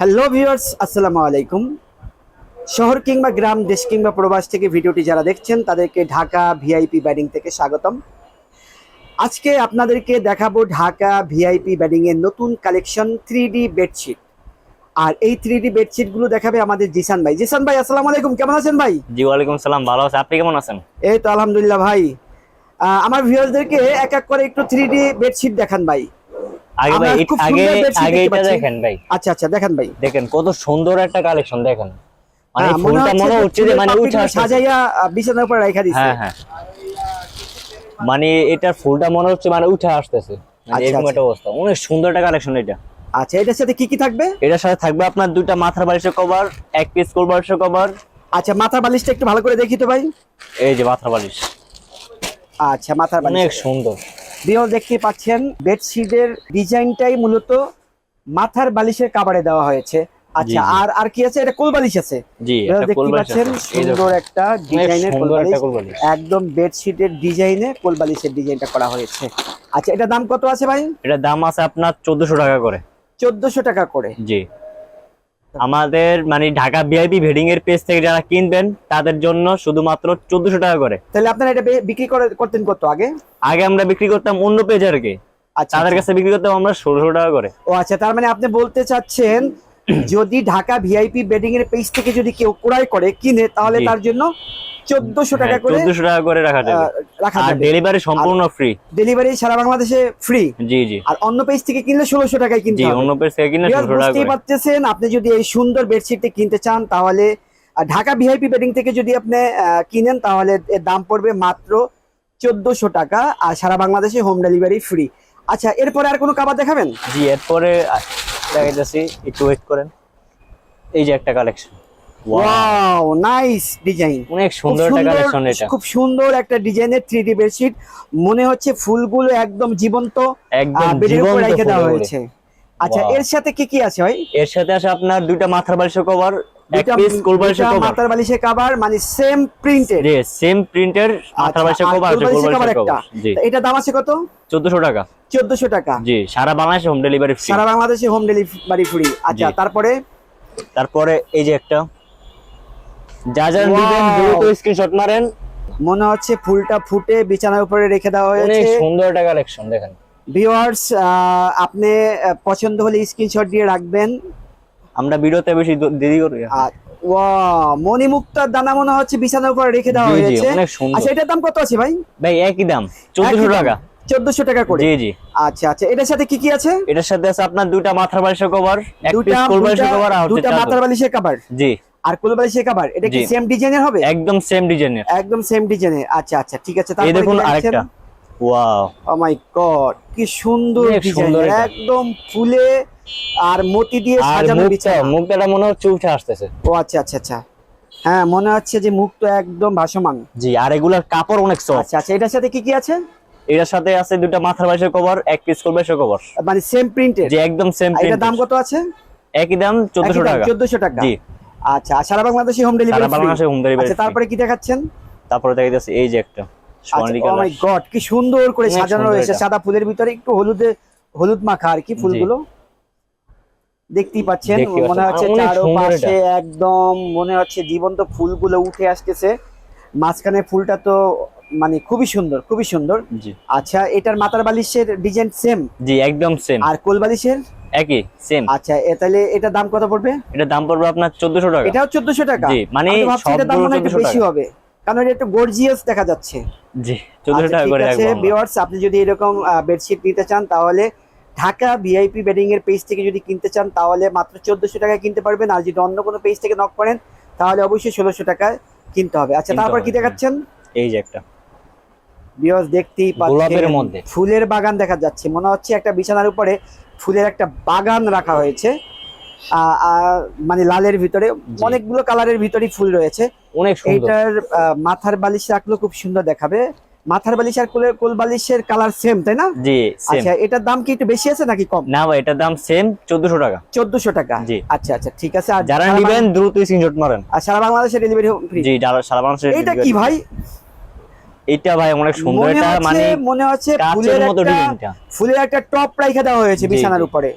Hello viewers আসসালামু আলাইকুম। শহর কিংবা গ্রাম দেশ কিংবা প্রবাস থেকে ভিডিওটি যারা দেখছেন তাদেরকে ঢাকা ভিআইপি ব্যাডিং থেকে স্বাগতম। আজকে আপনাদেরকে দেখাবো ঢাকা ভিআইপি ব্যাডিং এর নতুন কালেকশন থ্রি ডি বেডশিট আর এই থ্রি ডি বেডশিটগুলো দেখাবে আমাদের জিসান ভাই। জিসান ভাই আসসালামু আলাইকুম কেমন আছেন ভাই? জি ওয়ালাইকুম সালাম ভালো আছেন? আপনি কেমন আছেন? এই তো আলহামদুলিল্লাহ ভাই। আমার ভিউয়ার্সদেরকে এক এক করে একটু থ্রি ডি বেডশিট দেখান ভাই। আগে ভাই আগে আগে এটা দেখেন ভাই। আচ্ছা আচ্ছা দেখান ভাই। দেখেন কত সুন্দর একটা কালেকশন দেখেন। মানে হ্যাঁ, ফুলটা মনে হচ্ছে যে মানে উঠে সাজাইয়া আহ, বিছানার উপর রেখা দিছে। হ্যাঁ হ্যাঁ। মানে এটার ফুলটা মনে হচ্ছে মানে উঠে আসতেছে। মানে আচ্ছা, এরকম। একটা অবস্থা। অনেক সুন্দর একটা কালেকশন এটা। আচ্ছা এটার সাথে কি কি থাকবে? এটার সাথে থাকবে আপনার দুইটা মাথার বালিশের কভার এক পিস কোল বালিশের কভার আচ্ছা মাথার বালিশটা একটু ভালো করে দেখি তো ভাই। এই যে মাথার বালিশ। আচ্ছা মাথার বালিশ। অনেক সুন্দর। বিয়ল দেখতে পাচ্ছেন বেডশিটের ডিজাইনটাই মূলত মাথার বালিশের কাবারে দেওয়া হয়েছে। আচ্ছা। আর আর কি আছে? এটা কোল বালিশ আছে? দেখতে পাচ্ছেন সুন্দর একটা ডিজাইনের কোল বালিশ। একদম বেডশিটের ডিজাইনে কোল বালিশের ডিজাইনটা করা হয়েছে। আচ্ছা এটা দাম কত আছে ভাই? এটার দাম আছে আপনার চোদ্দশো টাকা করে। চোদ্দশো টাকা করে। জি। আমাদের মানে ঢাকা ভিআইপি ভেডিং এর পেজ থেকে যারা কিনবেন তাদের জন্য শুধুমাত্র চোদ্দশো টাকা করে। তাহলে আপনারা এটা বিক্রি করে করতেন কত আগে? আগে আমরা বিক্রি করতাম অন্য পেজ আর আচ্ছা তাদের আচ্ছা। কাছে বিক্রি করতাম আমরা ষোলোশো টাকা করে। ও আচ্ছা তার মানে আপনি বলতে চাচ্ছেন যদি ঢাকা ভিআইপি বেডিং এর পেজ থেকে যদি কেউ ক্রয় করে কিনে তাহলে হ্যাঁ, তার জন্য চোদ্দশো টাকা করে চোদ্দশো টাকা করে রাখা যাবে। রাখা যাবে। ডেলিভারি সম্পূর্ণ ফ্রি ডেলিভারি সারা বাংলাদেশে ফ্রি জি জি। আর অন্য পেজ থেকে কিনলে ষোলোশো টাকায় কিনতে হবে। অন্য পেজ থেকে কিনে বিয়ার ষোলোশো টাকা বুঝতেই পারতেছেন আপনি যদি এই সুন্দর বেডশিটটি কিনতে চান তাহলে ঢাকা ভিআইপি বেডিং থেকে যদি আপনি কিনেন তাহলে এর দাম পড়বে মাত্র চোদ্দশো টাকা আর সারা বাংলাদেশে হোম ডেলিভারি ফ্রি আচ্ছা এরপরে আর কোনো কাবার দেখাবেন? জি এরপরে দেখাইতেছি একটু ওয়েট করেন। এই যে একটা কালেকশন ওয়াও নাইস ডিজাইন অনেক সুন্দর একটা কালেকশন এটা। খুব সুন্দর একটা ডিজাইনের থ্রি ডি বেডশিট মনে হচ্ছে ফুলগুলো একদম জীবন্ত একদম জীবন্ত রেখে দেওয়া হয়েছে। আচ্ছা এর সাথে কি কি আছে ভাই? এর সাথে আছে আপনার দুইটা মাথার বালিশের কভার এক পিস কোল বালিশের কভার মাথার বালিশের কভার মানে সেম প্রিন্টেড জি সেম প্রিন্টের মাথার বালিশের কভার আছে কোল বালিশের কভার এটা দাম আছে কত? চোদ্দশো টাকা। চোদ্দশো টাকা। জি সারা বাংলাদেশে হোম ডেলিভারি ফ্রি সারা বাংলাদেশে হোম ডেলিভারি ফ্রি আচ্ছা তারপরে? তারপরে এই যে একটা। যা যা! নিবেন দ্রুত স্ক্রিনশট মারেন। মনে হচ্ছে ফুলটা ফুটে বিছানার উপরে রেখে দেওয়া অনেক সুন্দর একটা কালেকশন দেখেন। ভিউয়ার্স আপনি পছন্দ হলে স্ক্রিনশট দিয়ে রাখবেন। আমরা ভিডিওতে বেশি দেরি করি ওয়া মণিমুক্তার দানা মনে হচ্ছে বিছানার উপরে রেখে দেওয়া হয়েছে। আচ্ছা এটার দাম কত আছে ভাই? ভাই একই দাম চোদ্দশো টাকা। চোদ্দশো টাকা করে। জি জি। আচ্ছা আচ্ছা এটার সাথে কি কি আছে? এটার সাথে আছে আপনার দুইটা মাথার বালিশের কভার এক পিস কভার আর দুটা মাথার। বালিশের কভার জি। আর কভার এটা কি সেম ডিজাইনের হবে? একদম সেম ডিজাইনের একদম সেম ডিজাইনের আচ্ছা আচ্ছা ঠিক আছে তারপরে দেখুন আরেকটা। ওয়াও ও মাই গড কি সুন্দর ডিজাইন সুন্দর একদম ফুলে আর মতি দিয়ে সাজানো বিছানা। মুখটা মনে হচ্ছে উঠে আসতেছে। ও আচ্ছা আচ্ছা আচ্ছা। হ্যাঁ মনে হচ্ছে যে মুখ তো একদম ভাসমান। জি আর এগুলার কাপড় অনেক সফট আচ্ছা আচ্ছা এটার সাথে কি কি আছে? এটার সাথে আছে দুইটা মাথার বালিশের কভার এক পিস কোল বালিশের কভার। মানে সেম প্রিন্টেড যে একদম সেম এটার দাম কত আছে? একই দাম চোদ্দশো টাকা। চোদ্দশো টাকা। জি। আচ্ছা সারা বাংলাদেশে হোম ডেলিভারি সারা বাংলাদেশে হোম ডেলিভারি আচ্ছা তারপরে কি দেখাচ্ছেন? তারপরে দেখা যাচ্ছে এই যে একটা সোনালী কালার ও মাই গড কি সুন্দর করে সাজানো রয়েছে। সাদা ফুলের ভিতরে একটু হলুদে হলুদ মাখা আর কি ফুলগুলো। দেখতেই পাচ্ছেন মনে হচ্ছে চারপাশে একদম মনে হচ্ছে জীবন্ত ফুলগুলো উঠে আসতেছে। মাঝখানে ফুলটা তো মানে খুবই সুন্দর খুবই সুন্দর। আচ্ছা এটার মাথার বালিশের ডিজাইন সেম জি একদম সেম আর কোল বালিশের? একই সেম আচ্ছা তাহলে এটার দাম কত পড়বে? এটার দাম পড়বে আপনার চোদ্দশো টাকা। এটাও চোদ্দশো টাকা। জি, মানে দাম মনে হয় একটু বেশি হবে। কারণ এটা একটু গর্জিয়াস দেখা যাচ্ছে। জি চোদ্দশো আচ্ছা, টাকা করে রাখব ভিউয়ার্স আপনি যদি এরকম বেডশিট নিতে চান তাহলে ঢাকা ভিআইপি বেডিং এর পেজ থেকে যদি কিনতে চান তাহলে মাত্র চোদ্দশো টাকায় কিনতে পারবেন। আর যদি অন্য কোনো পেজ থেকে নক করেন তাহলে অবশ্যই ষোলোশো টাকায় কিনতে হবে। আচ্ছা তারপর কি দেখাচ্ছেন? এই যে একটা। ভিউয়ার্স দেখতেই গোলাপের মধ্যে। ফুলের বাগান দেখা যাচ্ছে। মনে হচ্ছে একটা বিছানার উপরে ফুলের একটা বাগান রাখা হয়েছে। মানে লালের ভিতরে। অনেকগুলো কালারের ভিতরেই ফুল রয়েছে। অনেক এইটার মাথার বালিশ রাখলেও খুব সুন্দর দেখাবে। মাথার বালিশ আর কোলের কোল বালিশের কালার সেম তাই না? জি আচ্ছা এটার দাম কি একটু বেশি আছে নাকি কম? না ভাই এটার দাম সেম চোদ্দশো টাকা। চোদ্দশো টাকা। জি। আচ্ছা আচ্ছা ঠিক আছে। আর যারা নেবেন দ্রুত স্ক্রিনশট মারেন। আর সারা বাংলাদেশে ডেলিভারি ফ্রি জি সারা বাংলাদেশে এটা কি ভাই? এটা ভাই অনেক সুন্দর এটা মানে মনে হচ্ছে ফুলের মতো ডিজাইনটা ফুলের একটা টপ রাইখা দেওয়া হয়েছে বিছানার উপরে।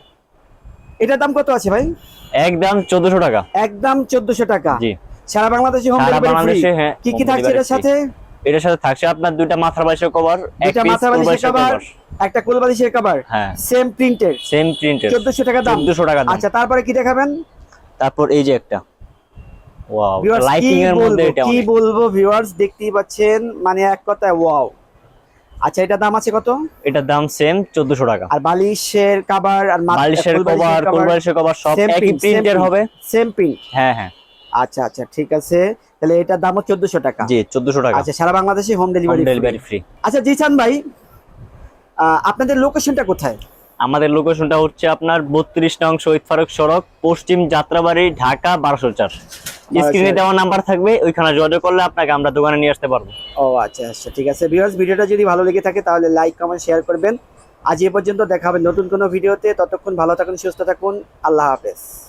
এটার দাম কত আছে ভাই? একদম চোদ্দশো টাকা। একদম চোদ্দশো টাকা। জি। সারা বাংলাদেশে হোম ডেলিভারি ফ্রি হ্যাঁ কি কি থাকছে এটার সাথে? এটার সাথে থাকছে আপনার দুইটা মাথার বালিশের কভার এক দুইটা পিস বালিশের বালিশের কভার একটা কোলবালিশের কভার হ্যাঁ। সেম প্রিন্টের সেম প্রিন্টের চোদ্দশো টাকা দাম। চোদ্দশো টাকা দাম। আচ্ছা তারপরে কি দেখাবেন? তারপর এই যে একটা। ওয়াও লাইটিং এর মধ্যে এটা কি বলব ভিউয়ার্স দেখতেই পাচ্ছেন মানে এক কথায় ওয়াও আচ্ছা এটা দাম আছে কত? এটার দাম সেম চোদ্দশো টাকা। আর বালিশের কভার আর বালিশের কভার কোলবালিশের কভার সব একই প্রিন্টের হবে। same print হ্যাঁ হ্যাঁ। আচ্ছা আচ্ছা ঠিক আছে। তাহলে এটার দামও চোদ্দশো টাকা। জি চোদ্দশো টাকা। আচ্ছা সারা বাংলাদেশে হোম ডেলিভারি ডেলিভারি ফ্রি আচ্ছা জিসান ভাই আহ, আপনাদের লোকেশনটা কোথায়? আমাদের লোকেশনটা হচ্ছে আপনার বত্রিশ নং শহীদ ফারুক সড়ক পশ্চিম যাত্রাবাড়ি ঢাকা বারোশো চার স্ক্রিনে দেওয়া নাম্বার থাকবে ওইখানে যোগাযোগ করলে আপনাকে আমরা দোকানে নিয়ে আসতে পারব। ও আচ্ছা আচ্ছা ঠিক আছে। ভিউয়ার্স ভিডিওটা যদি ভালো লেগে থাকে তাহলে লাইক কমেন্ট শেয়ার করবেন। আজ এ পর্যন্ত দেখা হবে নতুন কোনো ভিডিওতে। ততক্ষণ ভালো থাকুন সুস্থ থাকুন। আল্লাহ হাফেজ।